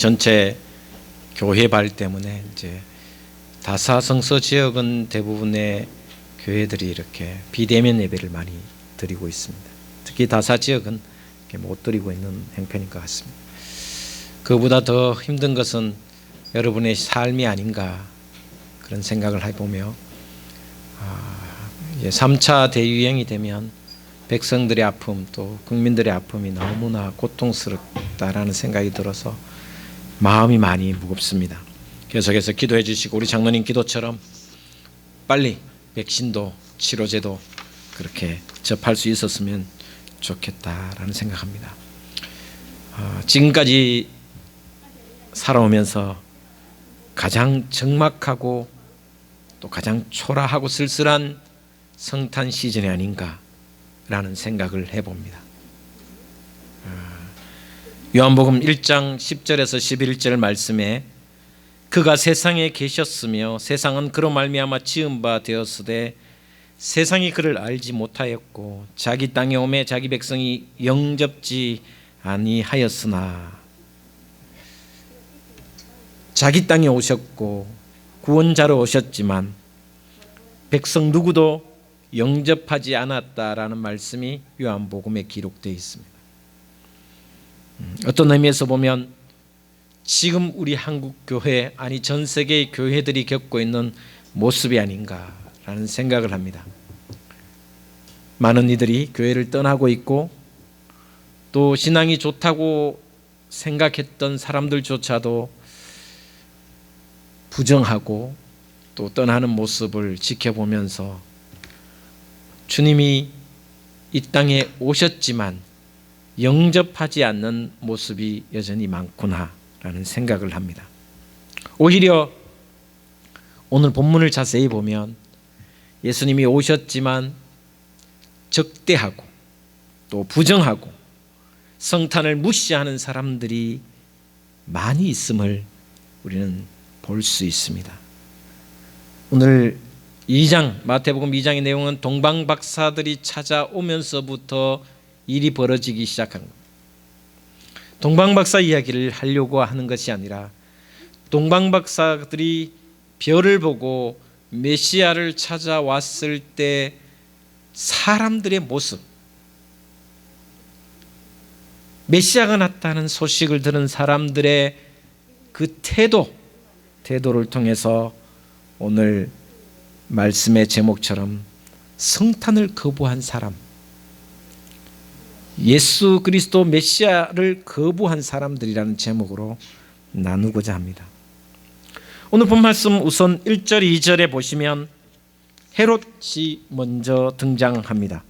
전체 교회 발 때문에 이제 다사성서 지역은 대부분의 교회들이 이렇게 비대면 예배를 많이 드리고 있습니다. 특히 다사 지역은 못 드리고 있는 형편인 것 같습니다. 그보다 더 힘든 것은 여러분의 삶이 아닌가 그런 생각을 해보며 아, 이제 3차 대유행이 되면 백성들의 아픔 또 국민들의 아픔이 너무나 고통스럽다라는 생각이 들어서 마음이 많이 무겁습니다. 계속해서 기도해 주시고 우리 장로님 기도처럼 빨리 백신도 치료제도 그렇게 접할 수 있었으면 좋겠다라는 생각합니다. 아, 지금까지 살아오면서 가장 적막하고 또 가장 초라하고 쓸쓸한 성탄 시즌이 아닌가라는 생각을 해봅니다. 요한복음 1장 10절에서 11절 말씀에 그가 세상에 계셨으며 세상은 그로 말미암아 지은 바 되었으되 세상이 그를 알지 못하였고 자기 땅에 오매 자기 백성이 영접지 아니하였으나 자기 땅에 오셨고 구원자로 오셨지만 백성 누구도 영접하지 않았다라는 말씀이 요한복음에 기록되어 있습니다. 어떤 의미에서 보면 지금 우리 한국 교회 아니 전 세계의 교회들이 겪고 있는 모습이 아닌가라는 생각을 합니다. 많은 이들이 교회를 떠나고 있고 또 신앙이 좋다고 생각했던 사람들조차도 부정하고 또 떠나는 모습을 지켜보면서 주님이 이 땅에 오셨지만 영접하지 않는 모습이 여전히 많구나라는 생각을 합니다. 오히려 오늘 본문을 자세히 보면 예수님이 오셨지만 적대하고 또 부정하고 성탄을 무시하는 사람들이 많이 있음을 우리는 볼 수 있습니다. 오늘 2장 마태복음 2장의 내용은 동방 박사들이 찾아오면서부터 일이 벌어지기 시작한 겁니다. 동방 박사 이야기를 하려고 하는 것이 아니라 동방 박사들이 별을 보고 메시아를 찾아왔을 때 사람들의 모습 메시아가 났다는 소식을 들은 사람들의 그 태도 태도를 통해서 오늘 말씀의 제목처럼 성탄을 거부한 사람 예수 그리스도 메시아를 거부한 사람들이라는 제목으로 나누고자 합니다. 오늘 본 말씀 우선 1절 2절에 보시면 헤롯이 먼저 등장합니다.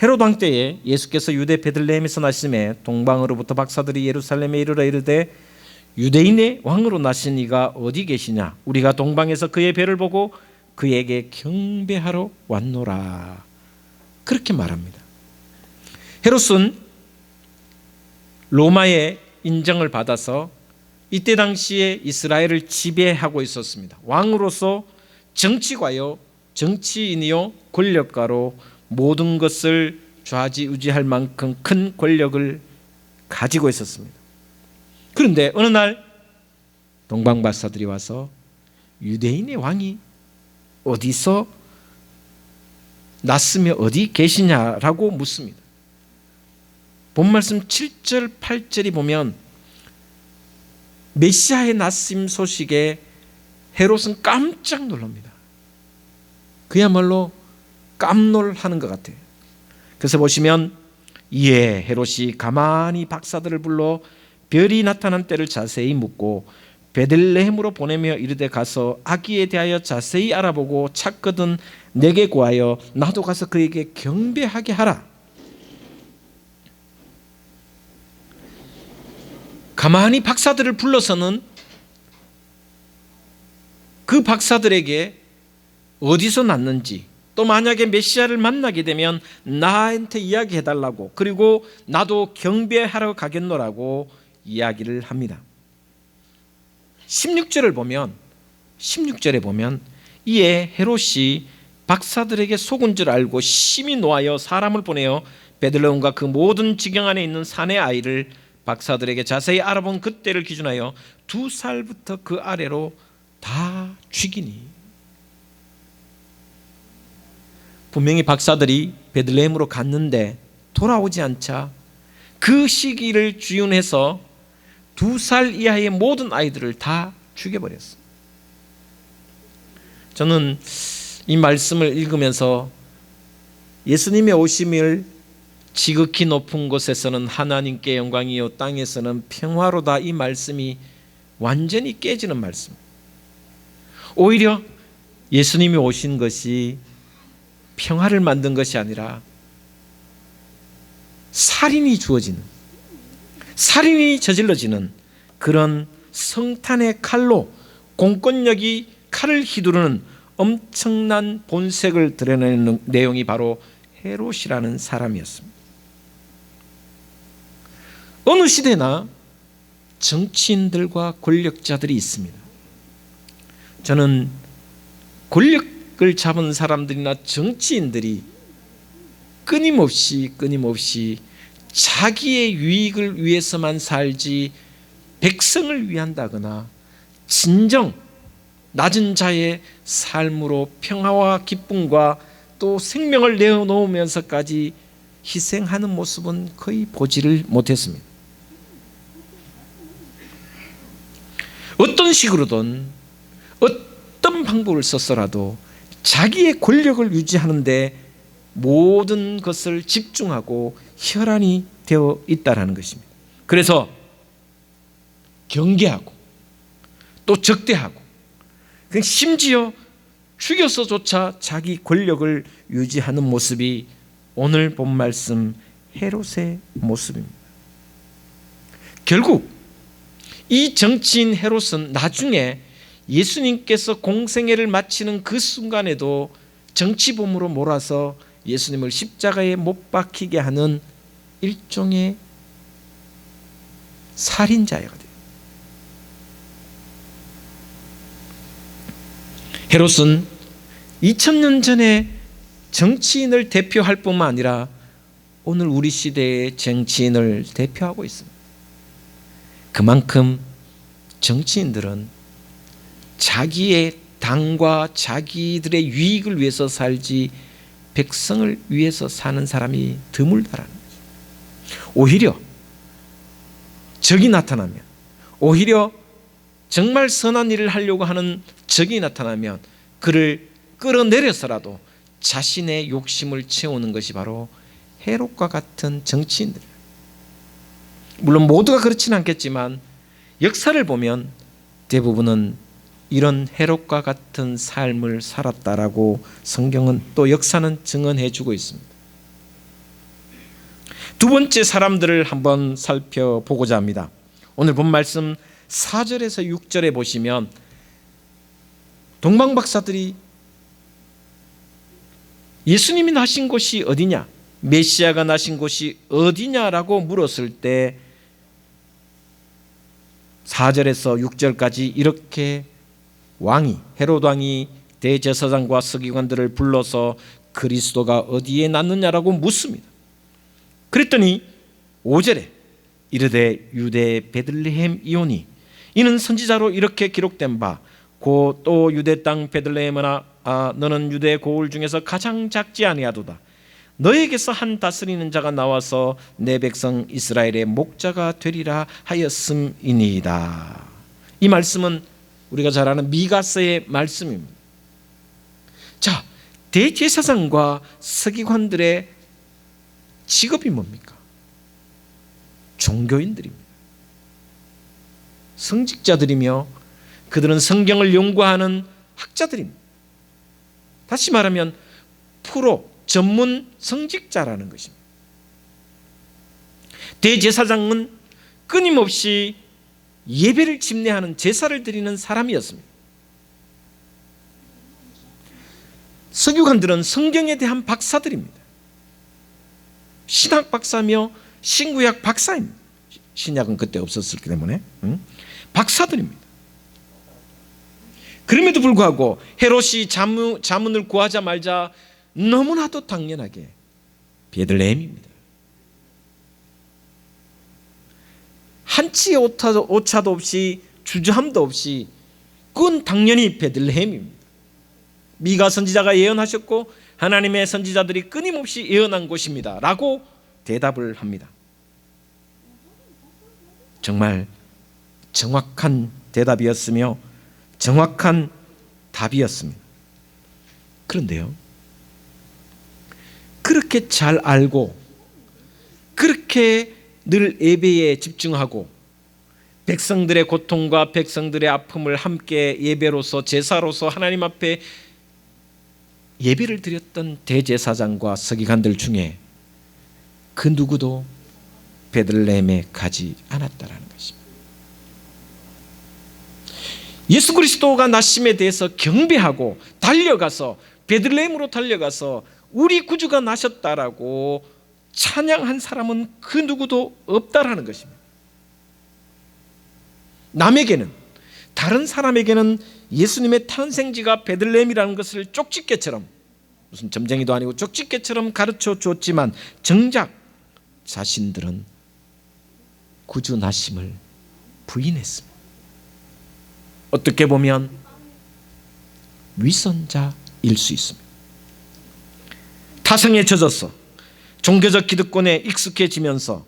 헤롯 왕 때에 예수께서 유대 베들레헴에서 나심에 동방으로부터 박사들이 예루살렘에 이르러 이르되 유대인의 왕으로 나신 이가 어디 계시냐 우리가 동방에서 그의 배를 보고 그에게 경배하러 왔노라 그렇게 말합니다. 헤롯은 로마의 인정을 받아서 이때 당시에 이스라엘을 지배하고 있었습니다. 왕으로서 정치가요, 정치인이요, 권력가로 모든 것을 좌지우지할 만큼 큰 권력을 가지고 있었습니다. 그런데 어느 날 동방박사들이 와서 유대인의 왕이 어디서 났으며 어디 계시냐라고 묻습니다. 본 말씀 7절 8절이 보면 메시아의 나심 소식에 헤롯은 깜짝 놀랍니다. 그야말로 깜놀하는 것 같아요. 그래서 보시면 이에 헤롯이 가만히 박사들을 불러 별이 나타난 때를 자세히 묻고 베들레헴으로 보내며 이르되 가서 아기에 대하여 자세히 알아보고 찾거든 내게 구하여 나도 가서 그에게 경배하게 하라. 가만히 박사들을 불러서는 그 박사들에게 어디서 났는지 또 만약에 메시아를 만나게 되면 나한테 이야기해 달라고 그리고 나도 경배하러 가겠노라고 이야기를 합니다. 16절을 보면 16절에 보면 이에 헤롯이 박사들에게 속은 줄 알고 심히 노하여 사람을 보내어 베들레헴과 그 모든 지경 안에 있는 산의 아이를 박사들에게 자세히 알아본 그때를 기준하여 두 살부터 그 아래로 다 죽이니 분명히 박사들이 베들레헴으로 갔는데 돌아오지 않자 그 시기를 주윤해서 두 살 이하의 모든 아이들을 다 죽여버렸어. 저는 이 말씀을 읽으면서 예수님의 오심을 지극히 높은 곳에서는 하나님께 영광이요 땅에서는 평화로다 이 말씀이 완전히 깨지는 말씀. 오히려 예수님이 오신 것이 평화를 만든 것이 아니라 살인이 주어지는 살인이 저질러지는 그런 성탄의 칼로 공권력이 칼을 휘두르는 엄청난 본색을 드러내는 내용이 바로 헤롯이라는 사람이었습니다. 어느 시대나 정치인들과 권력자들이 있습니다. 저는 권력을 잡은 사람들이나 정치인들이 끊임없이 끊임없이 자기의 유익을 위해서만 살지 백성을 위한다거나 진정 낮은 자의 삶으로 평화와 기쁨과 또 생명을 내어놓으면서까지 희생하는 모습은 거의 보지를 못했습니다. 어떤 식으로든 어떤 방법을 썼어라도 자기의 권력을 유지하는데 모든 것을 집중하고 혈안이 되어 있다라는 것입니다. 그래서 경계하고 또 적대하고 그 심지어 죽여서조차 자기 권력을 유지하는 모습이 오늘 본 말씀 헤롯의 모습입니다. 결국 이 정치인 헤롯은 나중에 예수님께서 공생애를 마치는 그 순간에도 정치범으로 몰아서 예수님을 십자가에 못 박히게 하는 일종의 살인자가 돼요. 헤롯은 2000년 전에 정치인을 대표할 뿐만 아니라 오늘 우리 시대의 정치인을 대표하고 있습니다. 그만큼 정치인들은 자기의 당과 자기들의 유익을 위해서 살지 백성을 위해서 사는 사람이 드물다라는 거죠. 오히려 적이 나타나면 오히려 정말 선한 일을 하려고 하는 적이 나타나면 그를 끌어내려서라도 자신의 욕심을 채우는 것이 바로 헤롯과 같은 정치인들. 물론 모두가 그렇지는 않겠지만 역사를 보면 대부분은 이런 헤롯과 같은 삶을 살았다라고 성경은 또 역사는 증언해 주고 있습니다. 두 번째 사람들을 한번 살펴보고자 합니다. 오늘 본 말씀 4절에서 6절에 보시면 동방 박사들이 예수님이 나신 곳이 어디냐? 메시아가 나신 곳이 어디냐라고 물었을 때 4절에서 6절까지 이렇게 왕이 헤롯 왕이 대제사장과 서기관들을 불러서 그리스도가 어디에 났느냐라고 묻습니다. 그랬더니 5절에 이르되 유대 베들레헴 이오니 이는 선지자로 이렇게 기록된 바 고 또 유대 땅 베들레헴아 아, 너는 유대 고을 중에서 가장 작지 아니하도다 너에게서 한 다스리는 자가 나와서 내 백성 이스라엘의 목자가 되리라 하였음이니이다 이 말씀은 우리가 잘 아는 미가서의 말씀입니다 자 대제사장과 서기관들의 직업이 뭡니까? 종교인들입니다 성직자들이며 그들은 성경을 연구하는 학자들입니다. 다시 말하면 프로 전문 성직자라는 것입니다. 대제사장은 끊임없이 예배를 집례하는 제사를 드리는 사람이었습니다. 서기관들은 성경에 대한 박사들입니다. 신학 박사며 신구약 박사입니다. 신약은 그때 없었기 때문에 응? 박사들입니다. 그럼에도 불구하고 헤롯이 자문, 자문을 구하자 말자 너무나도 당연하게 베들레헴입니다. 한치의 오타- 오차도 없이 주저함도 없이 그건 당연히 베들레헴입니다. 미가 선지자가 예언하셨고 하나님의 선지자들이 끊임없이 예언한 곳입니다. 라고 대답을 합니다. 정말 정확한 대답이었으며 정확한 답이었습니다. 그런데요. 그렇게 잘 알고 그렇게 늘 예배에 집중하고 백성들의 고통과 백성들의 아픔을 함께 예배로서 제사로서 하나님 앞에 예배를 드렸던 대제사장과 서기관들 중에 그 누구도 베들레헴에 가지 않았다라는 것입니다. 예수 그리스도가 나심에 대해서 경배하고 달려가서 베들레헴으로 달려가서 우리 구주가 나셨다라고 찬양한 사람은 그 누구도 없다라는 것입니다. 남에게는 다른 사람에게는 예수님의 탄생지가 베들레헴이라는 것을 쪽집게처럼 무슨 점쟁이도 아니고 쪽집게처럼 가르쳐 줬지만 정작 자신들은 구주 나심을 부인했습니다. 어떻게 보면 위선자일 수 있습니다. 타성에 젖어서 종교적 기득권에 익숙해지면서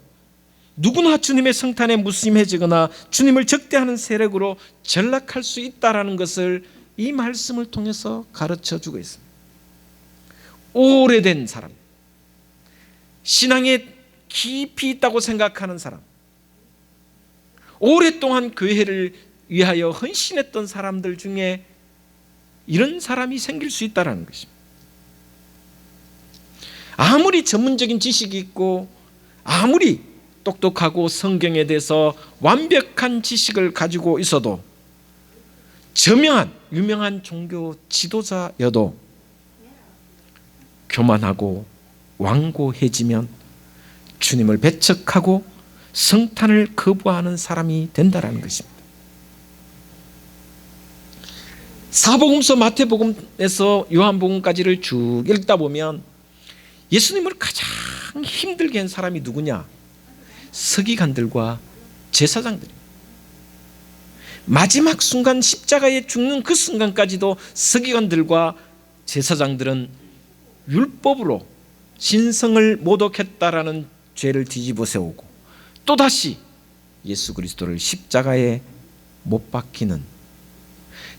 누구나 주님의 성탄에 무심해지거나 주님을 적대하는 세력으로 전락할 수 있다라는 것을 이 말씀을 통해서 가르쳐 주고 있습니다. 오래된 사람, 신앙에 깊이 있다고 생각하는 사람, 오랫동안 교회를 위하여 헌신했던 사람들 중에 이런 사람이 생길 수 있다는 것입니다. 아무리 전문적인 지식이 있고 아무리 똑똑하고 성경에 대해서 완벽한 지식을 가지고 있어도 저명한 유명한 종교 지도자여도 교만하고 완고해지면 주님을 배척하고 성탄을 거부하는 사람이 된다라는 것입니다. 사복음서 마태복음에서 요한복음까지를 쭉 읽다 보면 예수님을 가장 힘들게 한 사람이 누구냐? 서기관들과 제사장들. 마지막 순간 십자가에 죽는 그 순간까지도 서기관들과 제사장들은 율법으로 신성을 모독했다라는 죄를 뒤집어 세우고 또 다시 예수 그리스도를 십자가에 못 박히는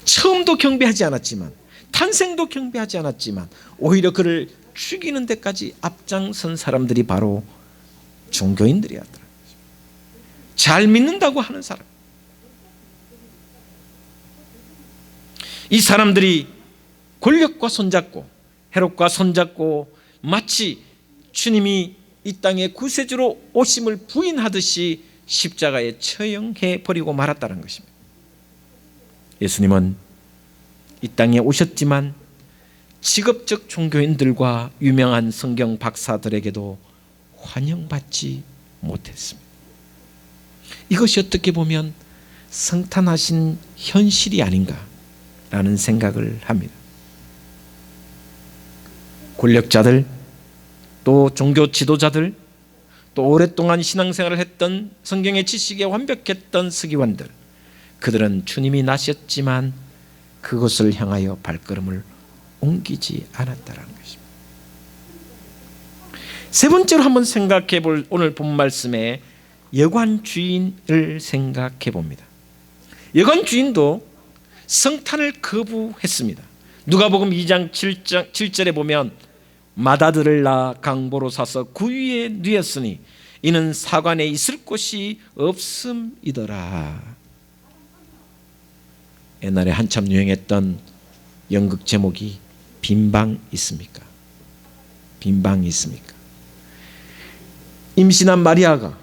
처음도 경배하지 않았지만 탄생도 경배하지 않았지만 오히려 그를 죽이는 데까지 앞장선 사람들이 바로 종교인들이었더라. 잘 믿는다고 하는 사람. 이 사람들이 권력과 손잡고 헤롯과 손잡고 마치 주님이 이 땅에 구세주로 오심을 부인하듯이 십자가에 처형해 버리고 말았다는 것입니다. 예수님은 이 땅에 오셨지만 직업적 종교인들과 유명한 성경 박사들에게도 환영받지 못했습니다. 이것이 어떻게 보면 성탄하신 현실이 아닌가라는 생각을 합니다. 권력자들 또 종교 지도자들 또 오랫동안 신앙생활을 했던 성경의 지식에 완벽했던 서기관들 그들은 주님이 나셨지만 그것을 향하여 발걸음을 옮기지 않았다라는 것입니다. 세 번째로 한번 생각해 볼 오늘 본 말씀에 여관 주인을 생각해 봅니다. 여관 주인도 성탄을 거부했습니다. 누가복음 2장 7장 7절에 보면 마다들을 낳아 강보로 사서 구유에 누였으니 이는 사관에 있을 곳이 없음이더라. 옛날에 한참 유행했던 연극 제목이 빈방 있습니까? 빈방 있습니까? 임신한 마리아가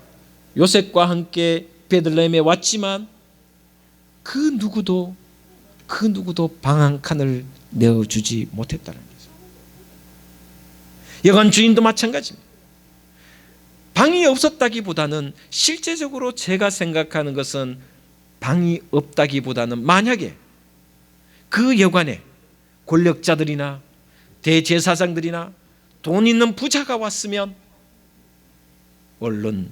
요셉과 함께 베들레헴에 왔지만 그 누구도 그 누구도 방 한 칸을 내어 주지 못했다는 거죠. 여관 주인도 마찬가지입니다. 방이 없었다기보다는 실제적으로 제가 생각하는 것은 방이 없다기보다는 만약에 그 여관에 권력자들이나 대제사장들이나 돈 있는 부자가 왔으면 얼른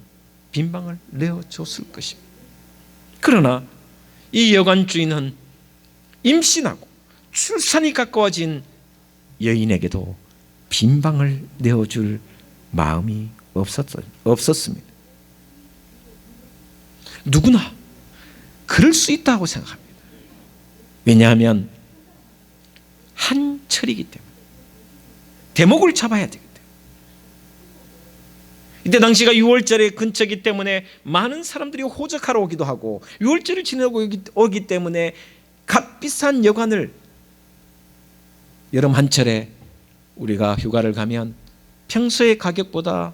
빈방을 내어줬을 것입니다. 그러나 이 여관 주인은 임신하고 출산이 가까워진 여인에게도 빈방을 내어줄 마음이 없었, 없었습니다. 누구나 그럴 수 있다고 생각합니다. 왜냐하면 한 철이기 때문에 대목을 잡아야 되기 때문에 이때 당시가 6월절의 근처이기 때문에 많은 사람들이 호적하러 오기도 하고 6월절을 지내고 오기 때문에 값비싼 여관을 여름 한철에 우리가 휴가를 가면 평소의 가격보다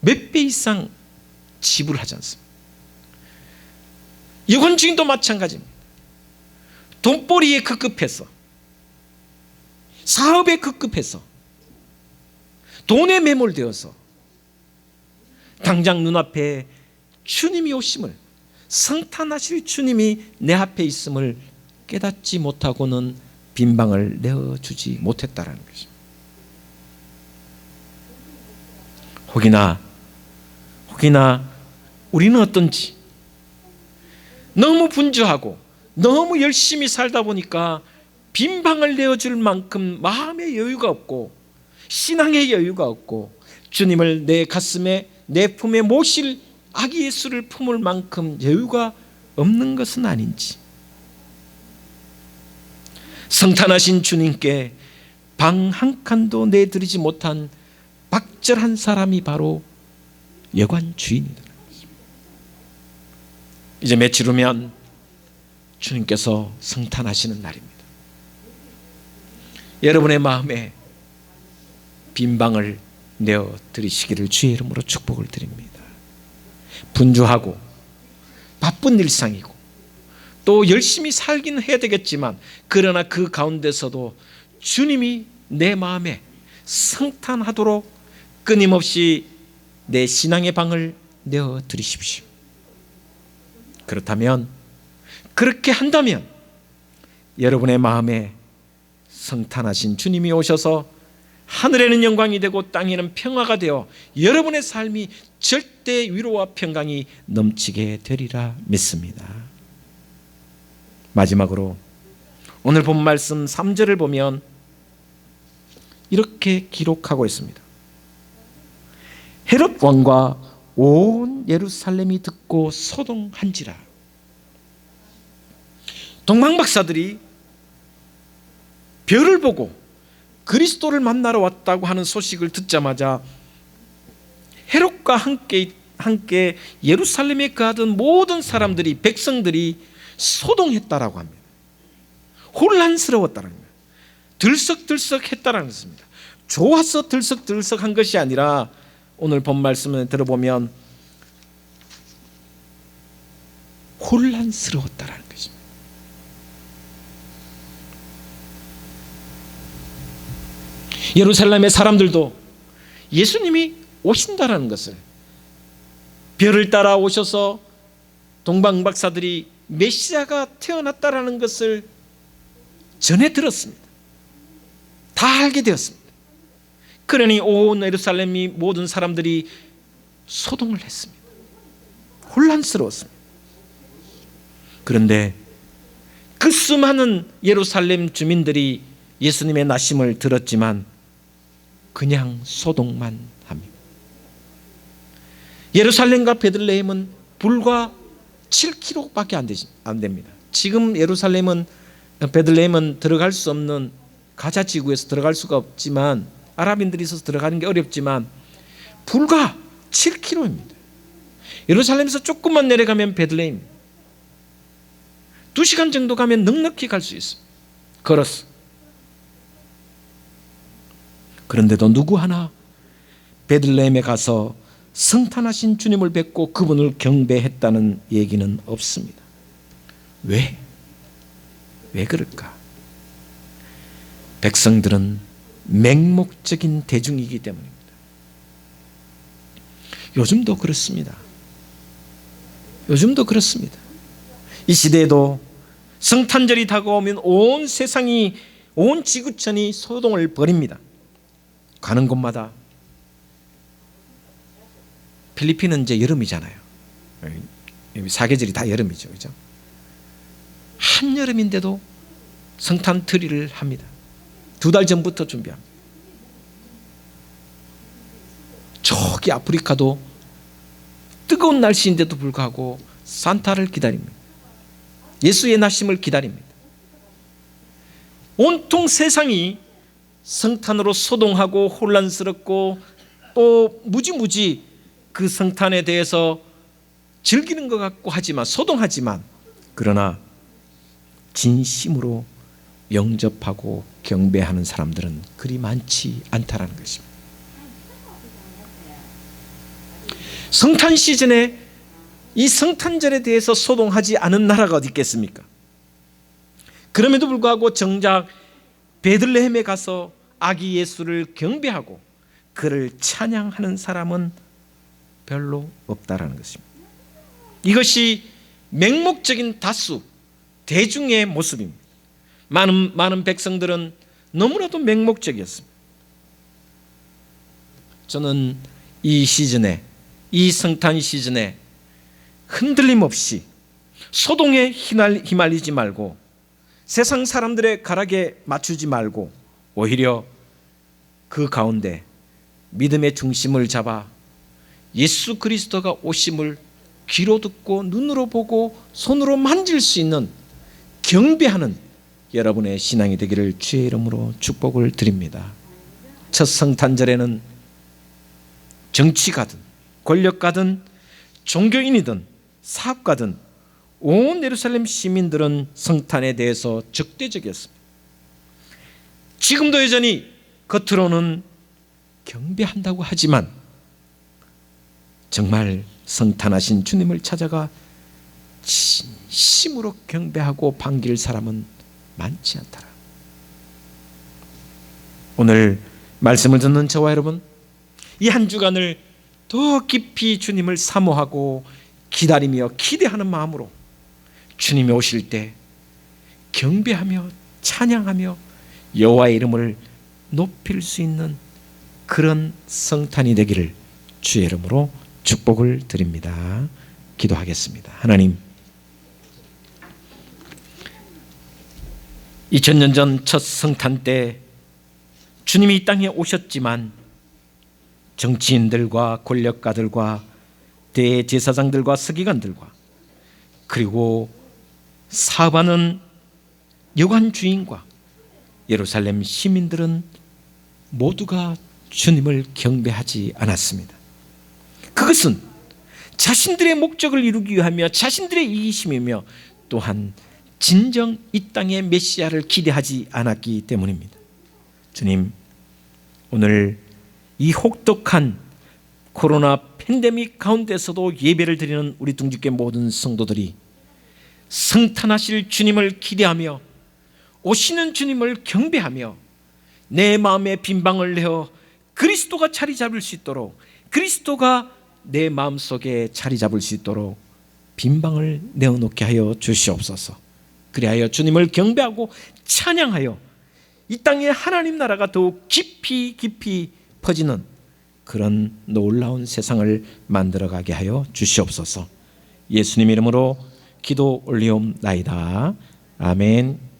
몇 배 이상 지불하지 않습니다. 여관 주인도 마찬가지입니다. 돈벌이에 급급해서 사업에 급급해서 돈에 매몰되어서 당장 눈앞에 주님이 오심을 성탄하실 주님이 내 앞에 있음을 깨닫지 못하고는 빈방을 내어주지 못했다라는 것입니다. 혹이나 혹이나 우리는 어떤지 너무 분주하고 너무 열심히 살다 보니까 빈 방을 내어줄 만큼 마음의 여유가 없고 신앙의 여유가 없고 주님을 내 가슴에 내 품에 모실 아기 예수를 품을 만큼 여유가 없는 것은 아닌지 성탄하신 주님께 방 한 칸도 내드리지 못한 박절한 사람이 바로 여관 주인이다. 이제 며칠 후면 주님께서 성탄하시는 날입니다. 여러분의 마음에 빈 방을 내어 드리시기를 주의 이름으로 축복을 드립니다. 분주하고 바쁜 일상이고 또 열심히 살긴 해야 되겠지만 그러나 그 가운데서도 주님이 내 마음에 성탄하도록 끊임없이 내 신앙의 방을 내어 드리십시오. 그렇다면 그렇게 한다면 여러분의 마음에 성탄하신 주님이 오셔서 하늘에는 영광이 되고 땅에는 평화가 되어 여러분의 삶이 절대 위로와 평강이 넘치게 되리라 믿습니다. 마지막으로 오늘 본 말씀 3절을 보면 이렇게 기록하고 있습니다. 헤롯 왕과 온 예루살렘이 듣고 소동한지라. 동방 박사들이 별을 보고 그리스도를 만나러 왔다고 하는 소식을 듣자마자 헤롯과 함께 함께 예루살렘에 거하던 모든 사람들이 백성들이 소동했다라고 합니다. 혼란스러웠다는 거예요. 들썩들썩했다라는 것입니다. 좋아서 들썩들썩한 것이 아니라 오늘 본 말씀을 들어보면 혼란스러웠다라는 것입니다. 예루살렘의 사람들도 예수님이 오신다라는 것을 별을 따라 오셔서 동방 박사들이 메시아가 태어났다라는 것을 전해 들었습니다. 다 알게 되었습니다. 그러니 온 예루살렘이 모든 사람들이 소동을 했습니다. 혼란스러웠습니다. 그런데 그 수많은 예루살렘 주민들이 예수님의 나심을 들었지만 그냥 소동만 합니다. 예루살렘과 베들레헴은 불과 7km밖에 안, 되시, 안 됩니다. 지금 예루살렘은 베들레헴은 들어갈 수 없는 가자 지구에서 들어갈 수가 없지만 아랍인들이 있어서 들어가는 게 어렵지만 불과 7km입니다. 예루살렘에서 조금만 내려가면 베들레헴. 두 시간 정도 가면 넉넉히 갈 수 있습니다. 걸어서. 그런데도 누구 하나 베들레헴에 가서 성탄하신 주님을 뵙고 그분을 경배했다는 얘기는 없습니다. 왜? 왜 그럴까? 백성들은 맹목적인 대중이기 때문입니다. 요즘도 그렇습니다. 요즘도 그렇습니다. 이 시대에도 성탄절이 다가오면 온 세상이 온 지구촌이 소동을 벌입니다. 가는 곳마다 필리핀은 이제 여름이잖아요. 여기 사계절이 다 여름이죠, 그죠? 한 여름인데도 성탄 트리를 합니다. 두 달 전부터 준비합니다. 저기 아프리카도 뜨거운 날씨인데도 불구하고 산타를 기다립니다. 예수의 나심을 기다립니다. 온통 세상이 성탄으로 소동하고 혼란스럽고 또 무지무지 그 성탄에 대해서 즐기는 것 같고 하지만 소동하지만 그러나 진심으로 영접하고 경배하는 사람들은 그리 많지 않다라는 것입니다. 성탄 시즌에 이 성탄절에 대해서 소동하지 않은 나라가 어디 있겠습니까? 그럼에도 불구하고 정작 베들레헴에 가서 아기 예수를 경배하고 그를 찬양하는 사람은 별로 없다라는 것입니다. 이것이 맹목적인 다수 대중의 모습입니다. 많은 많은 백성들은 너무나도 맹목적이었습니다. 저는 이 시즌에 이 성탄 시즌에 흔들림 없이 소동에 휘말리지 말고 세상 사람들의 가락에 맞추지 말고 오히려 그 가운데 믿음의 중심을 잡아 예수 그리스도가 오심을 귀로 듣고 눈으로 보고 손으로 만질 수 있는 경배하는 여러분의 신앙이 되기를 주의 이름으로 축복을 드립니다. 첫 성탄절에는 정치가든 권력가든 종교인이든 사업가든 온 예루살렘 시민들은 성탄에 대해서 적대적이었습니다. 지금도 여전히 겉으로는 경배한다고 하지만 정말 성탄하신 주님을 찾아가 진심으로 경배하고 반길 사람은 많지 않더라. 오늘 말씀을 듣는 저와 여러분, 이 한 주간을 더 깊이 주님을 사모하고 기다리며 기대하는 마음으로 주님이 오실 때 경배하며 찬양하며 여호와의 이름을 높일 수 있는 그런 성탄이 되기를 주의 이름으로 축복을 드립니다. 기도하겠습니다. 하나님 2000년 전 첫 성탄 때 주님이 이 땅에 오셨지만 정치인들과 권력가들과 대제사장들과 서기관들과 그리고 사업하는 여관 주인과 예루살렘 시민들은 모두가 주님을 경배하지 않았습니다. 그것은 자신들의 목적을 이루기 위하며 자신들의 이기심이며 또한 진정 이 땅의 메시아를 기대하지 않았기 때문입니다. 주님, 오늘 이 혹독한 코로나 팬데믹 가운데서도 예배를 드리는 우리 둥직계 모든 성도들이 성탄하실 주님을 기대하며 오시는 주님을 경배하며 내 마음에 빈방을 내어 그리스도가 자리 잡을 수 있도록 그리스도가 내 마음속에 자리 잡을 수 있도록 빈방을 내어 놓게 하여 주시옵소서. 그리하여 주님을 경배하고 찬양하여 이 땅에 하나님 나라가 더욱 깊이 깊이 퍼지는 그런 놀라운 세상을 만들어 가게 하여 주시옵소서. 예수님 이름으로 기도 올리옵나이다. 아멘.